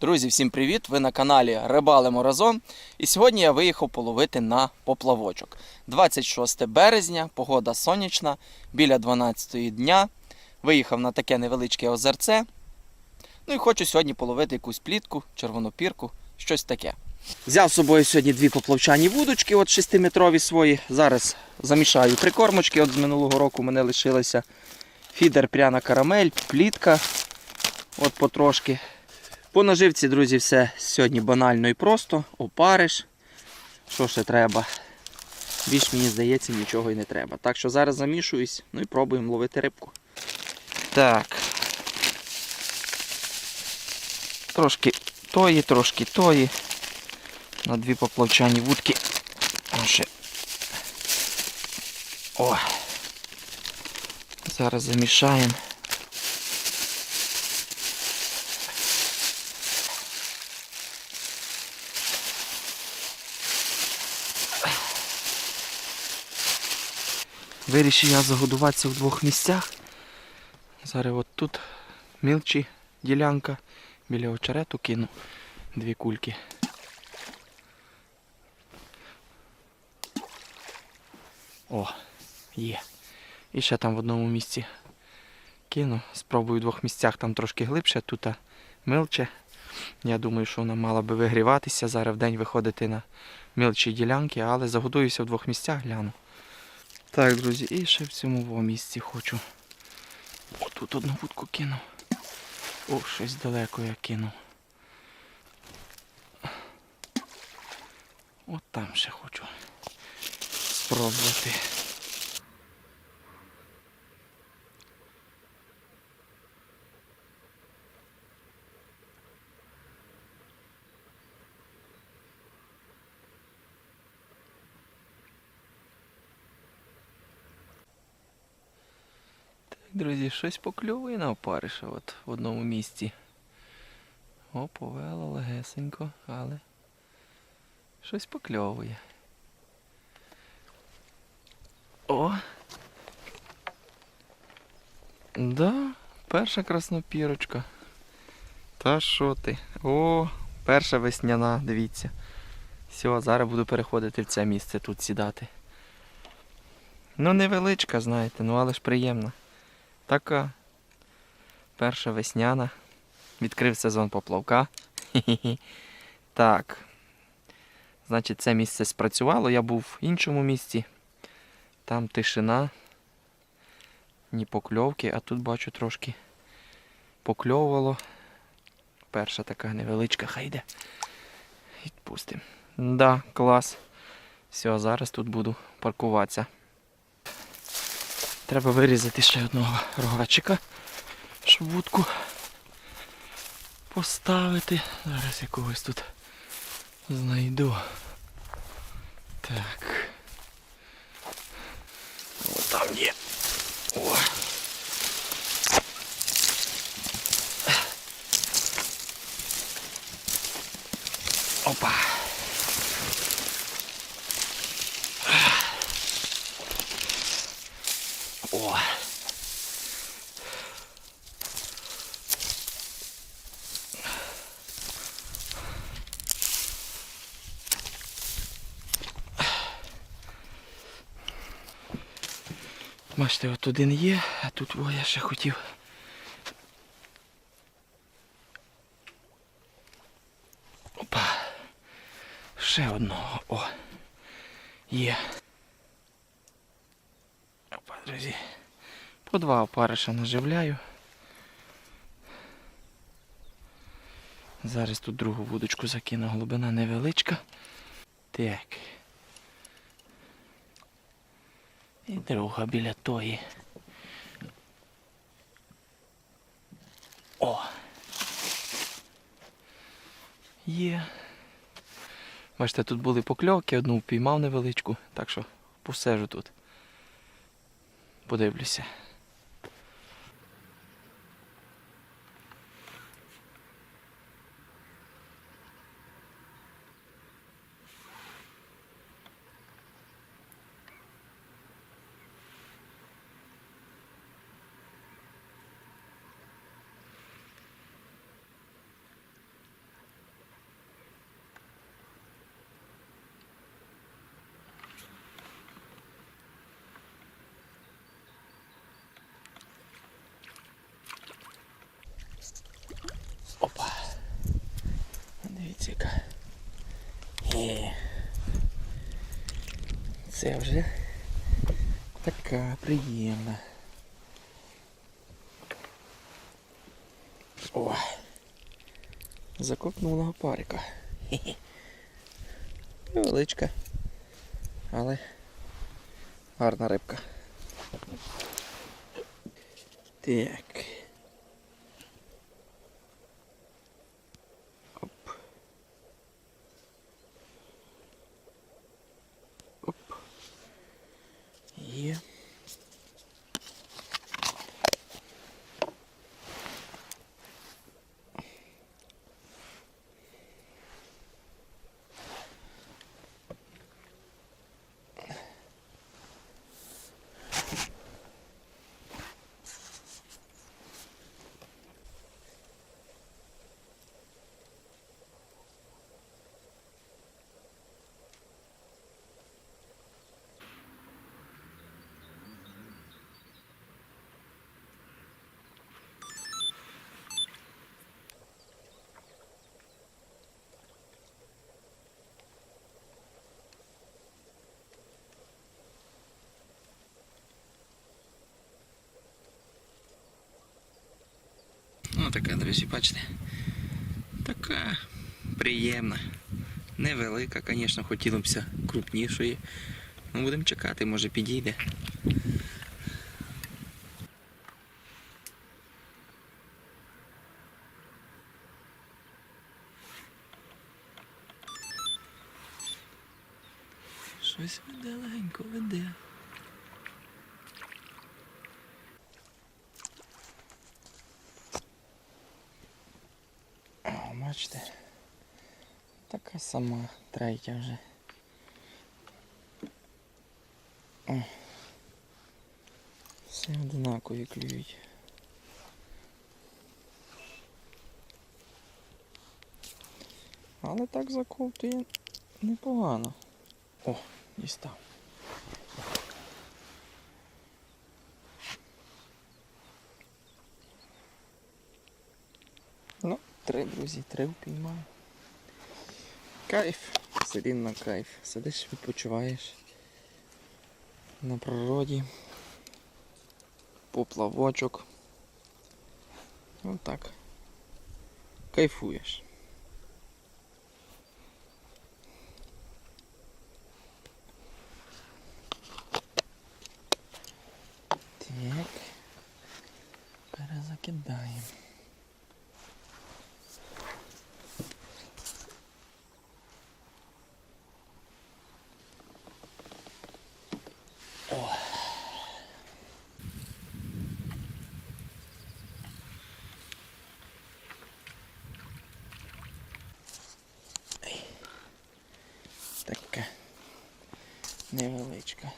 Друзі, всім привіт! Ви на каналі Рибалимо разом. І сьогодні я виїхав половити на поплавочок. 26 березня, погода сонячна, біля 12 дня. Виїхав на таке невеличке озерце. Ну і хочу сьогодні половити якусь плітку, червонопірку, щось таке. Взяв з собою сьогодні дві поплавчані вудочки, от 6-метрові свої. Зараз замішаю прикормочки. От з минулого року мене лишилися фідер пряна карамель, плітка. От потрошки. По наживці, друзі, все сьогодні банально і просто. Опариш. Що ще треба? Більш мені здається, нічого і не треба. Так що зараз замішуюсь, ну і пробуємо ловити рибку. Так. Трошки тої, трошки тої. На дві поплавчані вудки. Ще. О. Зараз замішаємо. Вирішив я загодуватися в двох місцях. Зараз от тут мілчі ділянка. Біля очерету кину дві кульки. О, є. І ще там в одному місці кину. Спробую в двох місцях там трошки глибше, тут милче. Я думаю, що вона мала би вигріватися, зараз в день виходити на мілчі ділянки, але загодуюся в двох місцях, гляну. Так, друзі, і ще в цьому місці хочу. О, тут одну вудку кинув. О, щось далеко я кинув. От там ще хочу спробувати. Друзі, щось покльовує на опариша от в одному місці. О, повело легесенько, але щось покльовує. О! Да, перша краснопірочка. Та що ти? О, перша весняна, дивіться. Все, зараз буду переходити в це місце тут сідати. Ну, невеличка, знаєте, ну але ж приємна. Така. Перша весняна. Відкрив сезон поплавка. Так. Значить, це місце спрацювало. Я був в іншому місці. Там тишина. Ні покльовки, а тут бачу трошки покльовувало. Перша така невеличка, хай йде. Відпустимо. Да, клас. Все, зараз тут буду паркуватися. Треба вирізати ще одного рогачика, щоб вудку поставити. Зараз я когось тут знайду. Так. О, там є. О. Опа. О. Бачите, от один є, а тут о, я ще хотів. Опа. Ще одного. О. Є. Опа, друзі. По два опариша наживляю. Зараз тут другу вудочку закину, глибина невеличка. Так. І друга біля тої. О! Є. Бачите, тут були покльовки, одну впіймав невеличку, так що посежу тут. Подивлюся. Це вже така приємна. О. Закопнула парика. Невеличка. Але гарна рибка. Так. Оп. Оп. Є. Ну така, друзі, бачите. Така приємна. Невелика, звісно, хотілося б крупнішої. Ну, будемо чекати, може підійде. Щось веде легенько веде. О, бачите, така сама третя вже. О. Все одинакові клюють. Але так заковтує непогано. О, дістав. Ну, три, друзі, три впіймав. Кайф, все рівно кайф. Сидиш, відпочиваєш на природі. Поплавочок. Отак. Кайфуєш. Так. Перезакидаємо. Така невеличка.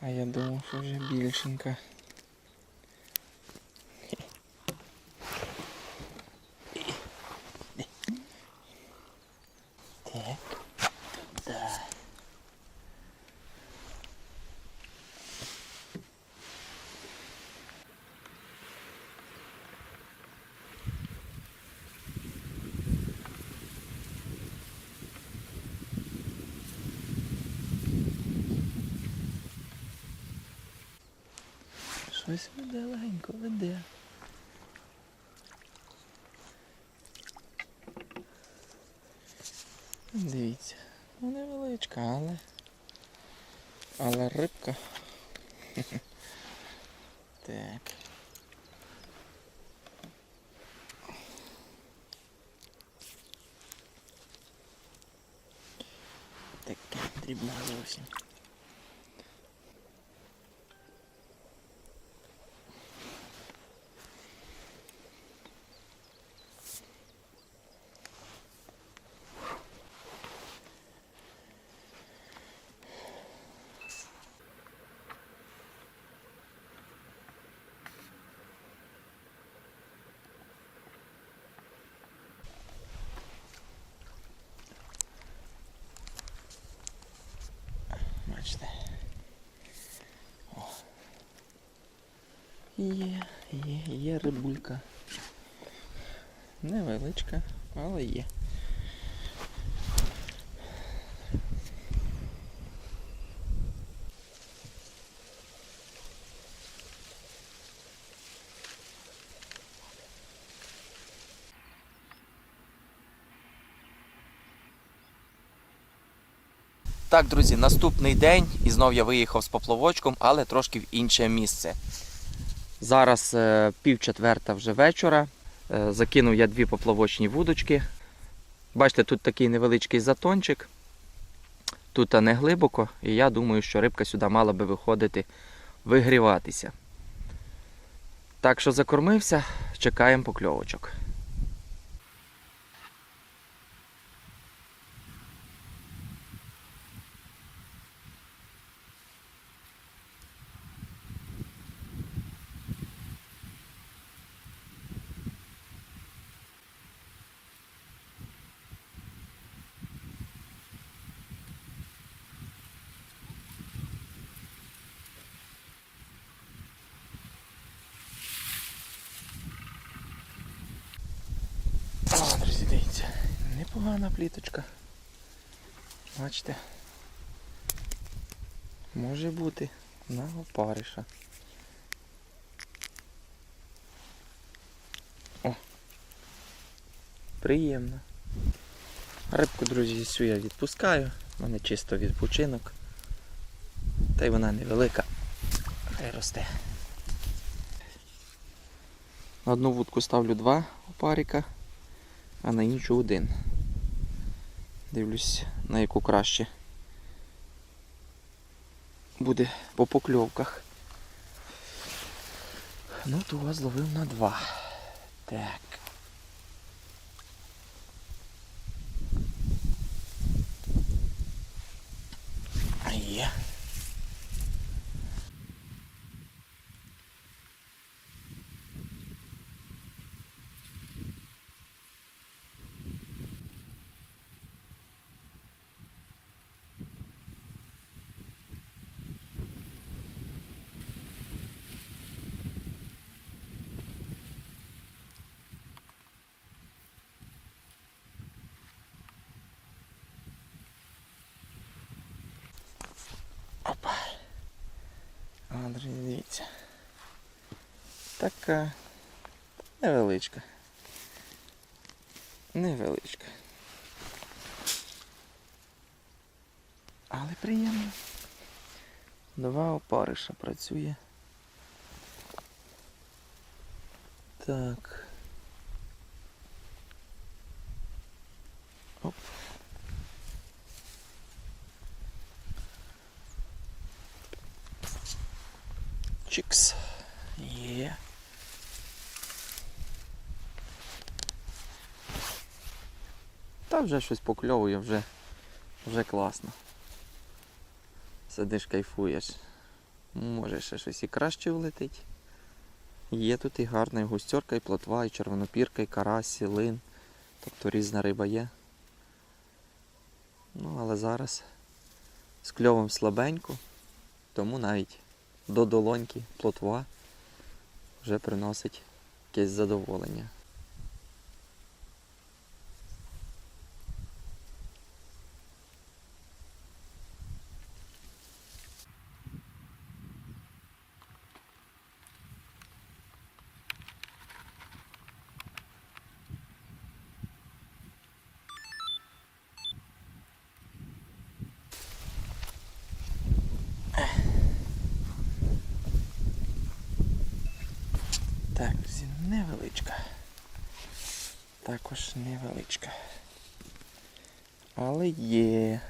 А я думав, що вже більшенька. Щось веде легенько веде. Дивіться, ну невеличка, але. Але рибка. Так. Така дрібна зовсім. Бачите. О. Є, є, є рибулька. Невеличка, але є. Так, друзі, наступний день і знов я виїхав з поплавочком, але трошки в інше місце. Зараз е, пів четверта вже вечора. Е, закинув я дві поплавочні вудочки. Бачите, тут такий невеличкий затончик. Тут не глибоко, і я думаю, що рибка сюди мала би виходити вигріватися. Так що закормився, чекаємо покльовочок. О, друзі, дивіться, непогана пліточка. Бачите? Може бути на опариша. О! Приємно. Рибку, друзі, цю я відпускаю. У мене чисто відпочинок. Та й вона невелика. Хай росте. На одну вудку ставлю два опарика а на іншу один. Дивлюсь, на яку краще буде по покльовках. Ну, то вас зловив на два. Так. Є. Опа. А, друзі, дивіться. Така невеличка. Невеличка. Але приємно. Два опариша працює. Так. Чикс. Є. Та вже щось покльовує, вже, вже класно. Сидиш, кайфуєш. Може ще щось і краще влетить. Є тут і гарна і густерка, і плотва, і червонопірка, і карась, і лин. Тобто різна риба є. Ну, але зараз з кльовом слабенько, тому навіть до долоньки плотва вже приносить якесь задоволення. Так, друзі, невеличка. Також невеличка. Але є.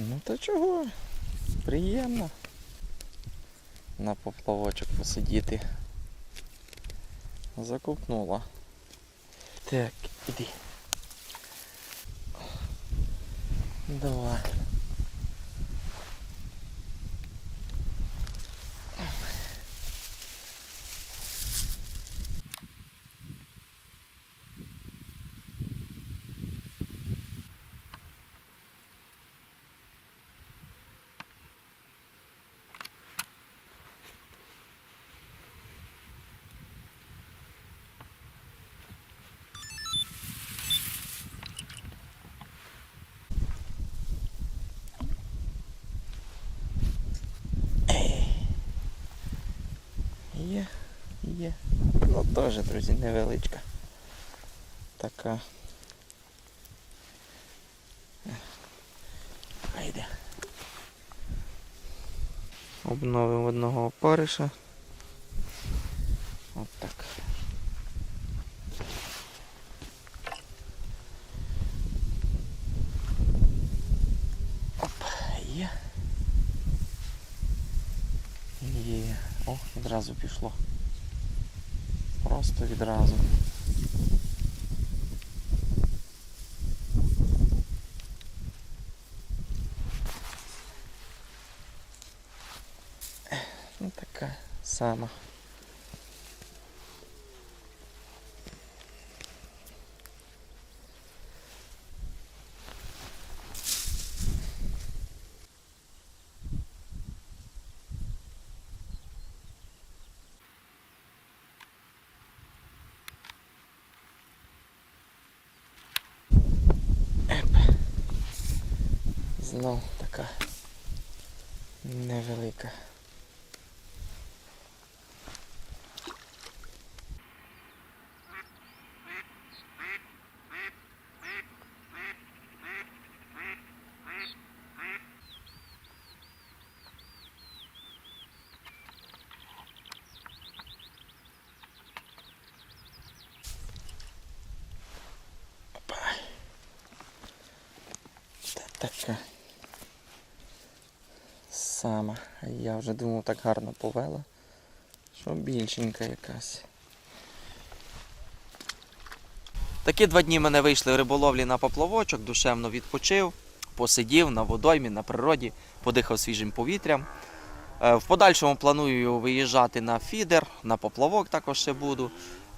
Ну то чого? Приємно. На поплавочок посидіти. Закупнула. Так, іди. Давай. Є, є. Ну теж, друзі, невеличка. Така. Хайде. Обновив одного опариша. От так. Оп, є. Є. О, відразу пішло. Просто відразу. Ну така сама. Знов така невелика. Опа. Та така сама. Я вже думав так гарно повела, що більшенька якась. Такі два дні мене вийшли в риболовлі на поплавочок, душевно відпочив, посидів на водоймі, на природі, подихав свіжим повітрям. Е, В подальшому планую виїжджати на фідер, на поплавок також ще буду.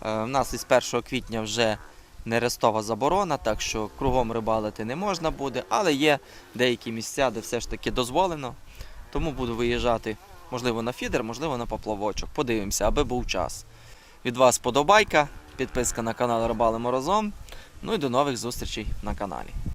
Е, У нас із 1 квітня вже нерестова заборона, так що кругом рибалити не можна буде, але є деякі місця, де все ж таки дозволено. Тому буду виїжджати, можливо, на фідер, можливо, на поплавочок. Подивимося, аби був час. Від вас подобайка, підписка на канал Рибалимо разом. Ну і до нових зустрічей на каналі.